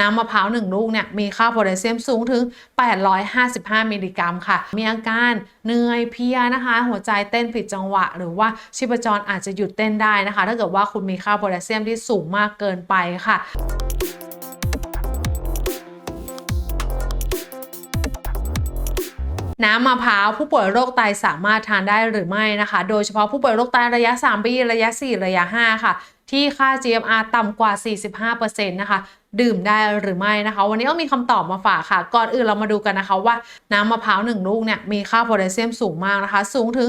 น้ำมะพร้าวหนึ่งลูกเนี่ยมีค่าโพแทสเซียมสูงถึง 855 มิลลิกรัมค่ะ มีอาการเหนื่อยเพียนะคะ หัวใจเต้นผิดจังหวะ หรือว่าชีพจรอาจจะหยุดเต้นได้นะคะ ถ้าเกิดว่าคุณมีค่าโพแทสเซียมที่สูงมากเกินไปค่ะน้ำมะพร้าวผู้ป่วยโรคไตสามารถทานได้หรือไม่นะคะ โดยเฉพาะผู้ป่วยโรคไตระยะ 3 ปี ระยะ 4 ระยะ 5 ค่ะ ที่ค่า GMR ต่ำกว่า 45%นะคะ ดื่มได้หรือไม่นะคะ วันนี้ก็มีคำตอบมาฝากค่ะ ก่อนอื่นเรามาดูกันนะคะว่าน้ำมะพร้าวหนึ่งลูกเนี่ยมีค่าโพแทสเซียมสูงมากนะคะ สูงถึง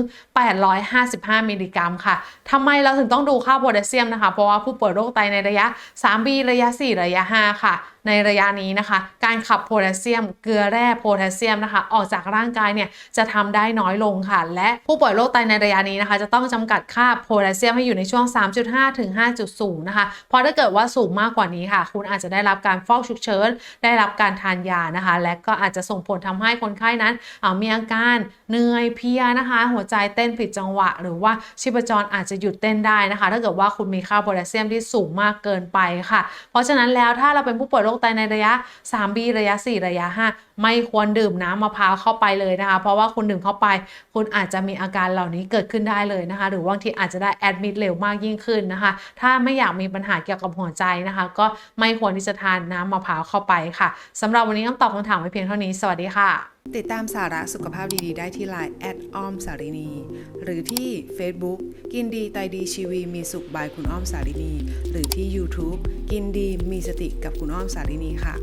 855 มิลลิกรัมค่ะทำไมเราถึงต้องดูค่าโพแทสเซียมนะคะ เพราะว่าผู้ป่วยโรคไตในระยะ3ปีระยะ 4 ระยะ 5 ค่ะในระยะนี้นะคะ การขับโพแทสเซียม เกลือแร่โพแทสเซียมนะคะ ออกจากร่างกายเนี่ยจะทำได้น้อยลงค่ะ และผู้ป่วยโรคไตในระยะนี้นะคะ จะต้องจำกัดค่าโพแทสเซียมให้อยู่ในช่วง 3.5 ถึง5.0 นะคะ เพราะถ้าเกิดว่าสูงมากกว่านี้ค่ะ คุณอาจจะได้รับการฟอกฉุกเฉิน ได้รับการทานยานะคะ และก็อาจจะส่งผลทำให้คนไข้นั้นมีอาการเหนื่อยเพลียนะคะ หัวใจเต้นผิดจังหวะ หรือว่าชีพจรอาจจะหยุดเต้นได้นะคะ ถ้าเกิดว่าคุณมีค่าโพแทสเซียมที่สูงมากเกินไปค่ะ เพราะฉะนั้นแล้วถ้าเราเป็นผู้ป่วยโรคไตในระยะ 3B ระยะ 4 ระยะ 5 ไม่ควรดื่มน้ำมะพร้าวเข้าไปเลยนะคะ เพราะว่าคุณดื่มเข้าไป คุณอาจจะมีอาการเหล่านี้เกิดขึ้นได้เลยนะคะ หรือบางทีอาจจะได้แอดมิดเร็วมากยิ่งขึ้นนะคะถ้าไม่อยากมีปัญหาเกี่ยวกับหัวใจนะคะ ก็ไม่ควรที่จะทานน้ำมะพร้าวเข้าไปค่ะสำหรับวันนี้คำตอบคำถามไว้เพียงเท่านี้ สวัสดีค่ะ ติดตามสาระสุขภาพดีๆ ได้ที่ Line แอดอ้อมสารินีหรือที่ Facebook กินดีไตดีชีวีมีสุขบายคุณอ้อมสารินี หรือที่ YouTube กินดีมีสติกับคุณอ้อมสารินีค่ะ